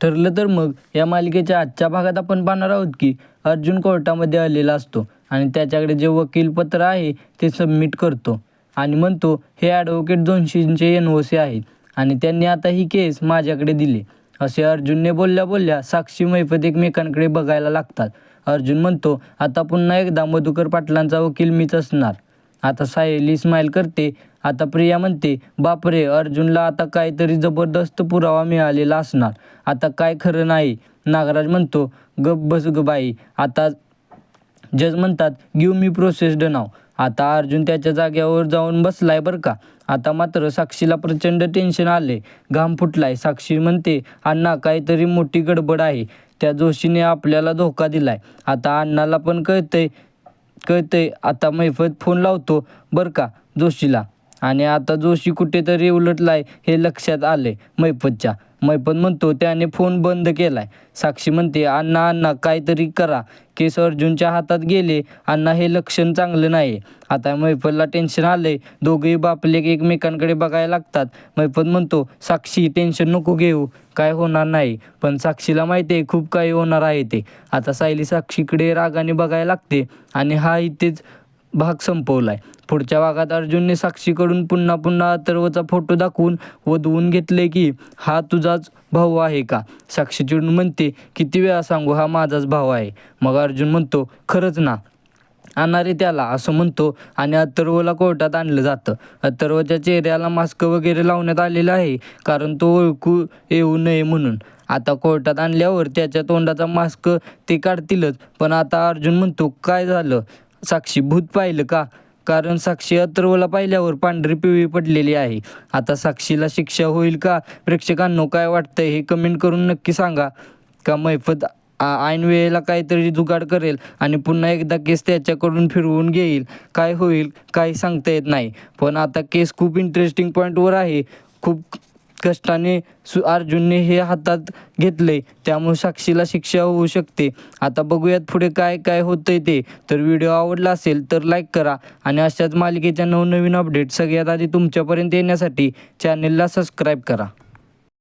ठरलं तर मग या मालिकेच्या आजच्या भागात आपण पाहणार आहोत की अर्जुन कोर्टामध्ये आलेला असतो आणि त्याच्याकडे जे वकीलपत्र आहे ते सबमिट करतो. आणि म्हणतो हे ॲडव्होकेट दोनशेंचे एन ओ सी आहेत आणि त्यांनी आता ही केस माझ्याकडे दिली. असे अर्जुनने बोलल्या बोलल्या साक्षी मैफत एकमेकांकडे बघायला लागतात. अर्जुन म्हणतो आता पुन्हा एकदा मधुकर पाटलांचा वकील मीच असणार. आता सायली इस्माईल करते आता प्रिया म्हणते बापरे अर्जुनला आता काहीतरी जबरदस्त पुरावा मिळालेला असणार. आता काय खरं नाही. नागराज म्हणतो गप बस ग बाई आता जज म्हणतात गिव मी प्रोसेस्ड नाव. आता अर्जुन त्याच्या जाग्यावर जाऊन बसलाय बरं का. आता मात्र साक्षीला प्रचंड टेन्शन आले घाम फुटलाय. साक्षी म्हणते अण्णा काहीतरी मोठी गडबड आहे. त्या जोशीने आपल्याला धोका दिलाय. आता अण्णाला पण कळतंय कळतंय. आता मैफत फोन लावतो बरं का जोशीला. आणि आता जोशी कुठेतरी उलटलाय हे लक्षात आले मैफतच्या. मैफत म्हणतो त्याने फोन बंद केलाय. साक्षी म्हणते अण्णा अण्णा काहीतरी करा. केस अर्जुनच्या हातात गेले. अण्णा हे लक्षण चांगलं नाही आता मैफलला टेन्शन आलंय. दोघेही बापले एकमेकांकडे बघायला लागतात. मैफत म्हणतो साक्षी टेन्शन नको घेऊ. काय होणार नाही. पण साक्षीला माहिती आहे खूप काही होणार आहे ते. आता सायली साक्षीकडे रागाने बघायला लागते. आणि हा इथेच भाग संपवलाय. पुढच्या भागात अर्जुनने साक्षीकडून पुन्हा पुन्हा अथर्वचा फोटो दाखवून वधवून घेतले की हा तुझाच भाऊ आहे का? साक्षी चिडून म्हणते किती वेळा सांगू हा माझाच भाऊ आहे. मग अर्जुन म्हणतो खरंच ना. आणणारे त्याला असं म्हणतो आणि अथर्वला कोर्टात आणलं जातं. अथर्वच्या चेहऱ्याला मास्क वगैरे लावण्यात आलेलं आहे कारण तो ओळखू येऊ नये म्हणून. आता कोर्टात आणल्यावर त्याच्या तोंडाचा मास्क ते काढतीलच पण आता अर्जुन म्हणतो काय झालं? साक्षी भूत पाहिलं का? कारण साक्षी अथर्वला पाहिल्यावर पांढरी पिवळी पडलेली आहे. आता साक्षीला शिक्षा होईल का? प्रेक्षकांनो काय वाटतं हे कमेंट करून नक्की सांगा. का मैफत आ- ऐन वेळेला काहीतरी जुगाड करेल आणि पुन्हा एकदा केस त्याच्याकडून फिरवून घेईल? काय होईल? काही सांगता येत नाही. पण आता केस खूप इंटरेस्टिंग पॉईंटवर आहे. खूप कष्टाने सु अर्जुनने हे हातात घेतले. त्यामुळे साक्षीला शिक्षा होऊ शकते. आता बघूयात पुढे काय काय होतंय ते. तर व्हिडिओ आवडला असेल तर लाईक करा आणि अशाच मालिकेच्या नवनवीन अपडेट सगळ्यात आधी तुमच्यापर्यंत येण्यासाठी चॅनेलला सबस्क्राईब करा.